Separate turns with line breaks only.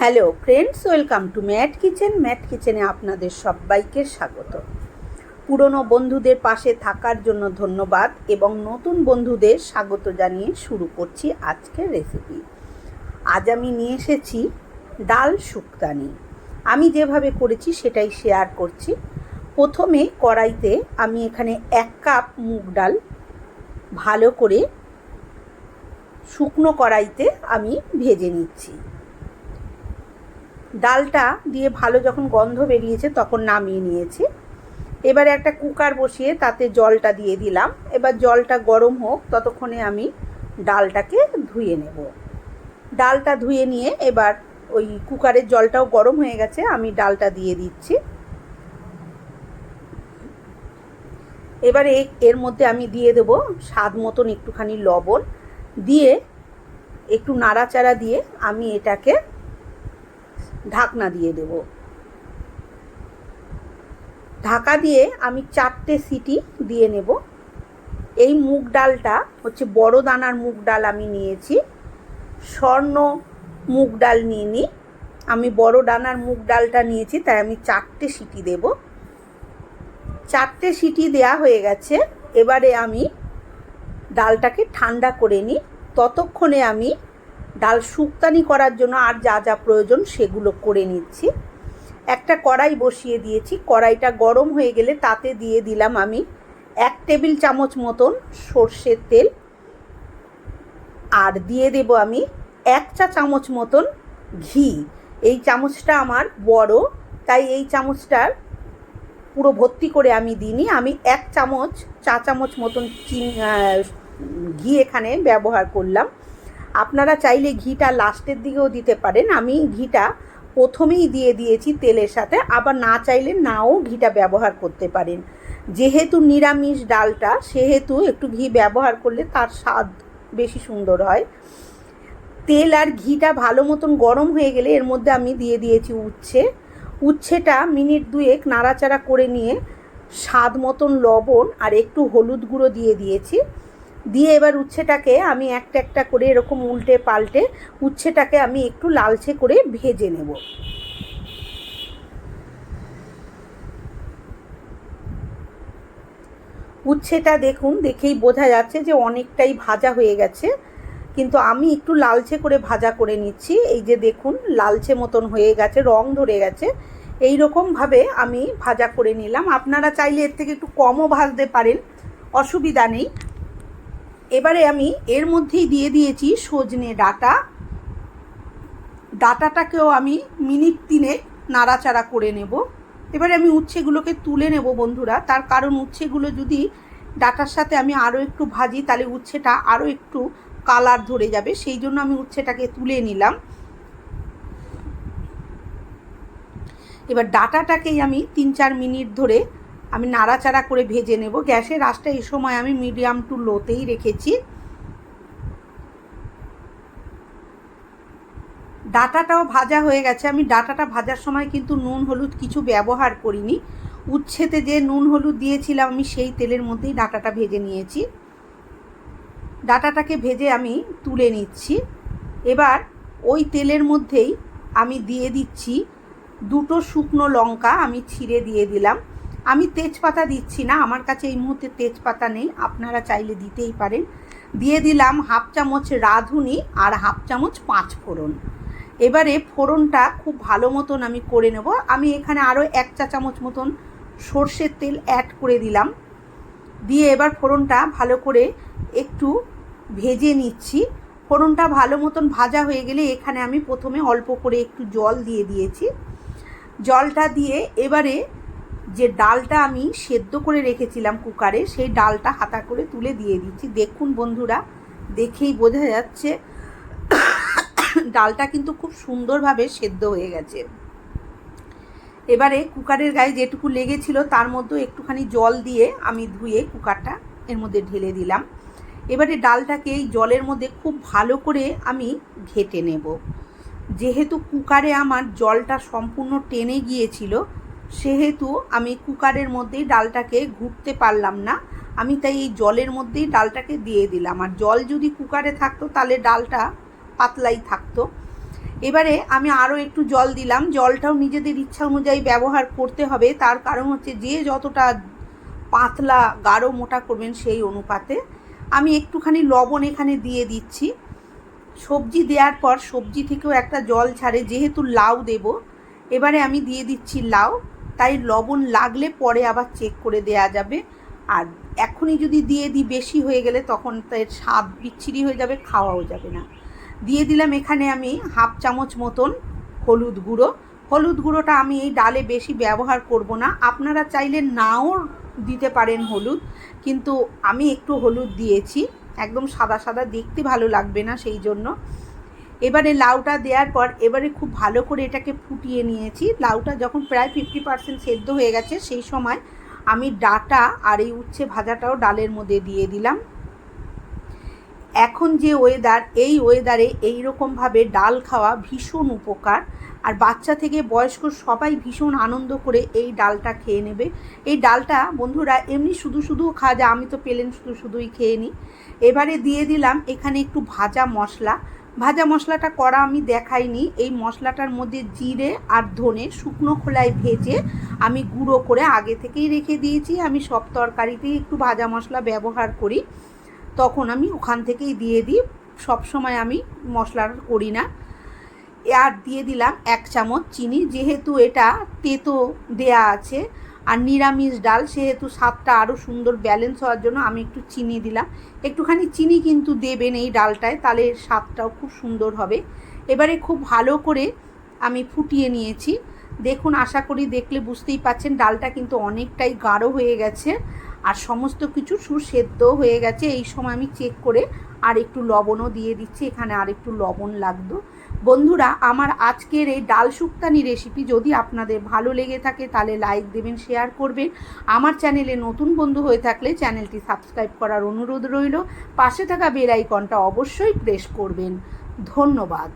Hello friends, welcome to Mat kitchen. Mat কিচেনে আপনাদের সবাইকে স্বাগত। পুরনো বন্ধুদের পাশে থাকার জন্য ধন্যবাদ এবং নতুন বন্ধুদের স্বাগত জানিয়ে শুরু করছি আজকের রেসিপি আজ আমি নিয়ে এসেছি ডাল শুক্তানি আমি যেভাবে করেছি সেটাই শেয়ার করছি। প্রথমে কড়াইতে আমি এখানে এক কাপ মুগ ডাল ভালো করে শুকনো কড়াইতে আমি ভেজে নিচ্ছি। ডালটা দিয়ে ভালো যখন গন্ধ বেরিয়েছে তখন নামিয়ে নিয়েছি। এবারে একটা কুকার বসিয়ে তাতে জলটা দিয়ে দিলাম। এবার জলটা গরম হোক, ততক্ষণে আমি ডালটাকে ধুয়ে নেব। ডালটা ধুয়ে নিয়ে এবার ওই কুকারের জলটাও গরম হয়ে গেছে, আমি ডালটা দিয়ে দিচ্ছি। এবারে এর মধ্যে আমি দিয়ে দেব স্বাদ মতন একটুখানি লবণ। দিয়ে একটু নাড়াচাড়া দিয়ে আমি এটাকে ঢাকনা দিয়ে দেব। ঢাকা দিয়ে আমি চারটে সিটি দিয়ে নেব। এই মুগ ডালটা হচ্ছে বড় দানার মুগ ডাল আমি নিয়েছি। স্বর্ণ মুগ ডাল নিয়ে নিই আমি বড় ডানার মুগ ডালটা নিয়েছি, তাই আমি চারটে সিটি দেব। চারটে সিটি দেয়া হয়ে গেছে। এবারে আমি ডালটাকে ঠান্ডা করে নিই ততক্ষণে আমি ডাল শুক্তানি করার জন্য আর যা যা প্রয়োজন সেগুলো করে নিচ্ছি। একটা কড়াই বসিয়ে দিয়েছি। কড়াইটা গরম হয়ে গেলে তাতে দিয়ে দিলাম আমি এক টেবিল চামচ মতন সর্ষের তেল। আর দিয়ে দেব আমি এক চা চামচ মতন ঘি। এই চামচটা আমার বড়, তাই এই চামচটার পুরো ভর্তি করে আমি দিইনি। আমি এক চামচ, চা চামচ মতন চিন ঘি এখানে ব্যবহার করলাম। আপনারা চাইলে ঘিটা লাস্টের দিকেও দিতে পারেন। আমি ঘিটা প্রথমেই দিয়ে দিয়েছি তেলের সাথে। আবার না চাইলে নাও ঘিটা ব্যবহার করতে পারেন। যেহেতু নিরামিষ ডালটা, সেহেতু একটু ঘি ব্যবহার করলে তার স্বাদ বেশি সুন্দর হয়। তেল আর ঘিটা ভালো মতন গরম হয়ে গেলে এর মধ্যে আমি দিয়ে দিয়েছি উচ্ছে। উচ্ছেটা মিনিট দুয়েক নাড়াচাড়া করে নিয়ে স্বাদ মতন লবণ আর একটু হলুদ গুঁড়ো দিয়ে দিয়েছি। দিয়ে এবার উচ্ছেটাকে আমি একটা একটা করে এরকম উল্টে পাল্টে উচ্ছেটাকে আমি একটু লালচে করে ভেজে নেব। উচ্ছেটা দেখুন, দেখেই বোঝা যাচ্ছে যে অনেকটাই ভাজা হয়ে গেছে, কিন্তু আমি একটু লালচে করে ভাজা করে নিচ্ছি। এই যে দেখুন, লালচে মতন হয়ে গেছে, রং ধরে গেছে। এই রকমভাবে আমি ভাজা করে নিলাম। আপনারা চাইলে এর থেকে একটু কমও ভাজতে পারেন, অসুবিধা নেই। এবারে আমি এর মধ্যেই দিয়ে দিয়েছি সজনে ডাটা। ডাটাটাকেও আমি মিনিট তিনে নাড়াচাড়া করে নেব। এবারে আমি উচ্ছেগুলোকে তুলে নেব বন্ধুরা। তার কারণ উচ্ছেগুলো যদি ডাটার সাথে আমি আরও একটু ভাজি, তাহলে উচ্ছেটা আরও একটু কালার ধরে যাবে। সেই জন্য আমি উচ্ছেটাকে তুলে নিলাম। এবার ডাটাটাকেই আমি তিন চার মিনিট ধরে আমি নাড়াচাড়া করে ভেজে নেব। গ্যাসের আঁচটা এই সময় আমি মিডিয়াম টু লোতেই রেখেছি। ডাটাটাও ভাজা হয়ে গেছে। আমি ডাটাটা ভাজার সময় কিন্তু নুন, হলুদ কিছু ব্যবহার করিনি। উচ্ছেতে যে নুন, হলুদ দিয়েছিলাম, আমি সেই তেলের মধ্যেই ডাটাটা ভেজে নিয়েছি। ডাটাটাকে ভেজে আমি তুলে নিচ্ছি। এবার ওই তেলের মধ্যেই আমি দিয়ে দিচ্ছি দুটো শুকনো লঙ্কা, আমি ছিঁড়ে দিয়ে দিলাম। আমি তেজপাতা দিচ্ছি না, আমার কাছে এই মুহূর্তে তেজপাতা নেই, আপনারা চাইলে দিতেই পারেন। দিয়ে দিলাম হাফ চামচ রাঁধুনি আর হাফ চামচ পাঁচ ফোড়ন। এবারে ফোড়নটা খুব ভালো মতন আমি করে নেব। আমি এখানে আরও এক চা চামচ মতন সর্ষের তেল অ্যাড করে দিলাম। দিয়ে এবার ফোড়নটা ভালো করে একটু ভেজে নিচ্ছি। ফোড়নটা ভালো মতন ভাজা হয়ে গেলে এখানে আমি প্রথমে অল্প করে একটু জল দিয়ে দিয়েছি। জলটা দিয়ে এবারে যে ডালটা আমি সেদ্ধ করে রেখেছিলাম কুকারে, সেই ডালটা হাতা করে তুলে দিয়ে দিচ্ছি। দেখুন বন্ধুরা, দেখেই বোঝা যাচ্ছে ডালটা কিন্তু খুব সুন্দরভাবে সেদ্ধ হয়ে গেছে। এবারে কুকারের গায়ে যেটুকু লেগেছিল, তার মধ্যে একটুখানি জল দিয়ে আমি ধুয়ে কুকারটা এর মধ্যে ঢেলে দিলাম। এবারে ডালটাকে এই জলের মধ্যে খুব ভালো করে আমি ঘেটে নেব। যেহেতু কুকারে আমার জলটা সম্পূর্ণ টেনে গিয়েছিল সেহেতু আমি কুকারের মধ্যেই ডালটাকে ঘুরতে পারলাম না। আমি তাই এই জলের মধ্যেই ডালটাকে দিয়ে দিলাম। আর জল যদি কুকারে থাকতো তাহলে ডালটা পাতলাই থাকতো। এবারে আমি আরও একটু জল দিলাম। জলটাও নিজেদের ইচ্ছা অনুযায়ী ব্যবহার করতে হবে। তার কারণ হচ্ছে যে যতটা পাতলা, গাঢ়, মোটা করবেন সেই অনুপাতে। আমি একটুখানি লবণ এখানে দিয়ে দিচ্ছি। সবজি দেওয়ার পর সবজি থেকেও একটা জল ছাড়ে, যেহেতু লাউ দেব। এবারে আমি দিয়ে দিচ্ছি লাউ। তাই লবণ লাগলে পরে আবার চেক করে দেয়া যাবে। আর এখনই যদি দিয়ে দিই বেশি হয়ে গেলে তখন তার স্বাদ বিচ্ছিরি হয়ে যাবে, খাওয়াও যাবে না। দিয়ে দিলাম এখানে আমি হাফ চামচ মতন হলুদ গুঁড়ো। হলুদ গুঁড়োটা আমি এই ডালে বেশি ব্যবহার করব না। আপনারা চাইলে নাও দিতে পারেন হলুদ, কিন্তু আমি একটু হলুদ দিয়েছি। একদম সাদা সাদা, দেখতে ভালো লাগবে না সেই জন্য। এবারে লাউটা দেওয়ার পর এবারে খুব ভালো করে এটাকে ফুটিয়ে নিয়েছি। লাউটা যখন প্রায় ফিফটি পার্সেন্ট সেদ্ধ হয়ে গেছে, সেই সময় আমি ডাটা আর এই উচ্ছে ভাজাটাও ডালের মধ্যে দিয়ে দিলাম। এখন যে ওয়েদার এই ওয়েদারে এই রকমভাবে ডাল খাওয়া ভীষণ উপকার। আর বাচ্চা থেকে বয়স্ক সবাই ভীষণ আনন্দ করে এই ডালটা খেয়ে নেবে। এই ডালটা বন্ধুরা এমনি শুধু শুধু খাওয়া যায় আমি তো পেলেন শুধু শুধুই খেয়ে নিই এবারে দিয়ে দিলাম এখানে একটু ভাজা মশলা। ভাজা মশলাটা করা আমি দেখাইনি। এই মশলাটার মধ্যে জিরে আর ধনে শুকনো খোলায় ভেজে আমি গুঁড়ো করে আগে থেকেই রেখে দিয়েছি। আমি সব তরকারিতেই একটু ভাজা মশলা ব্যবহার করি। তখন আমি ওখান থেকেই দিয়ে দিই। সবসময় আমি মশলার করি না। আর দিয়ে দিলাম এক চামচ চিনি। যেহেতু এটা তেতো দেয়া আছে আর নিরামিষ ডাল, সেহেতু স্বাদটা আরও সুন্দর ব্যালেন্স হওয়ার জন্য আমি একটু চিনি দিলাম। একটুখানি চিনি কিন্তু দেবেন এই ডালটায়, তাহলে স্বাদটাও খুব সুন্দর হবে। এবারে খুব ভালো করে আমি ফুটিয়ে নিয়েছি। দেখুন, আশা করি দেখলে বুঝতেই পাচ্ছেন, ডালটা কিন্তু অনেকটাই গাঢ় হয়ে গেছে আর সমস্ত কিছু সুসেদ্ধ হয়ে গেছে। এই সময় আমি চেক করে আর একটু লবণও দিয়ে দিচ্ছি, এখানে আর একটু লবণ লাগতো বন্ধুরা, আমার আজকের এই ডাল শুক্তানি রেসিপি যদি আপনাদের ভালো লেগে থাকে, তাহলে লাইক দেবেন শেয়ার করবেন। আমার চ্যানেলে নতুন বন্ধু হয়ে থাকলে চ্যানেলটি সাবস্ক্রাইব করার অনুরোধ রইল। পাশে থাকা বেল আইকনটা অবশ্যই প্রেস করবেন। ধন্যবাদ।